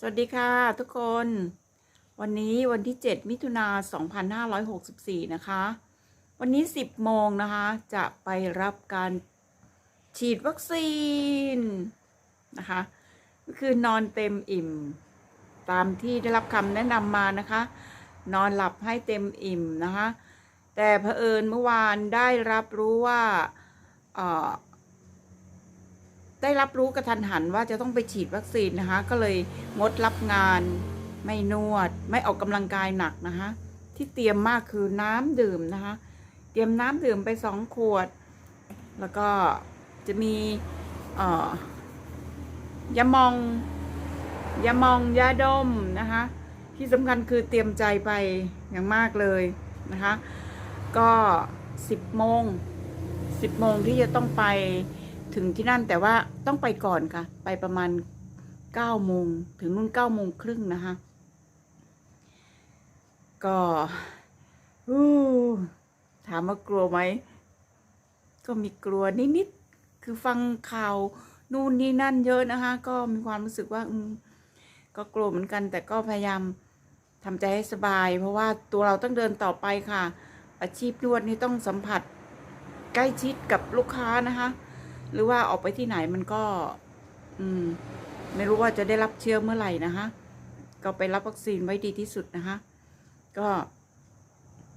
สวัสดีค่ะทุกคน วันนี้วันที่ 7 มิถุนา2564 นะคะ วันนี้ 10 โมงนะคะ จะไปรับการฉีดวัคซีนนะคะคือนอนเต็มอิ่ม ตามที่ได้รับคำแนะนำมานะคะ นอนหลับให้เต็มอิ่มนะคะ แต่เผอิญเมื่อวานได้รับรู้ว่า ได้รับรู้กระทันหันว่าจะต้องไปฉีดวัคซีนนะคะ ก็เลยงดรับงาน ไม่นวด ไม่ออกกำลังกายหนักนะคะ ที่เตรียมมากคือน้ำดื่มนะคะ เตรียมน้ำดื่มไปสองขวด แล้วก็จะมีออยามองยามองยาดมนะคะ ที่สำคัญคือเตรียมใจไปอย่างมากเลยนะคะ ก็สิบโมงสิบโมงที่จะต้องไป ถึงที่นั่นแต่ว่าต้องไปก่อนค่ะ ไปประมาณเก้าโมงถึงนู่นเก้าโมงครึ่งนะคะ ก็ถามว่ากลัวไหม ก็มีกลัวนิดๆคือฟังข่าวนู่นนี่นั่นเยอะนะคะ ก็มีความรู้สึกว่าอืมก็กลัวเหมือนกัน แต่ก็พยายามทำใจให้สบาย เพราะว่าตัวเราต้องเดินต่อไปค่ะ อาชีพนวดนี่ต้องสัมผัสใกล้ชิดกับลูกค้านะคะ หรือว่าออกไปที่ไหนมันก็ อืม ไม่รู้ว่าจะได้รับเชื้อเมื่อไหร่นะคะก็ไปรับวัคซีนไว้ดีที่สุดนะคะ ก็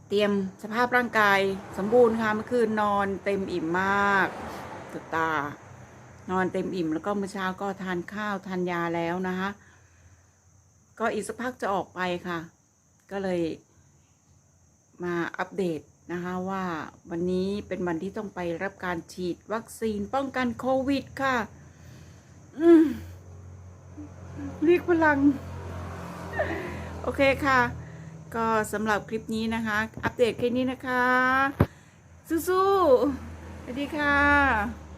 เตรียมสภาพร่างกายสมบูรณ์ค่ะเมื่อคืนนอนเต็มอิ่มมากสุตา นอนเต็มอิ่มแล้วก็เมื่อเช้าก็ทานข้าวทานยาแล้วนะคะ ก็อีกสักพักจะออกไปค่ะ ก็เลยมาอัปเดต นะคะว่าวันนี้เป็นวันที่ต้องไปรับการฉีดวัคซีนป้องกันโควิดค่ะเรียกพลัง โอเคค่ะ ก็สำหรับคลิปนี้นะคะ อัปเดตแค่นี้นะคะ สู้ๆสวัสดีค่ะ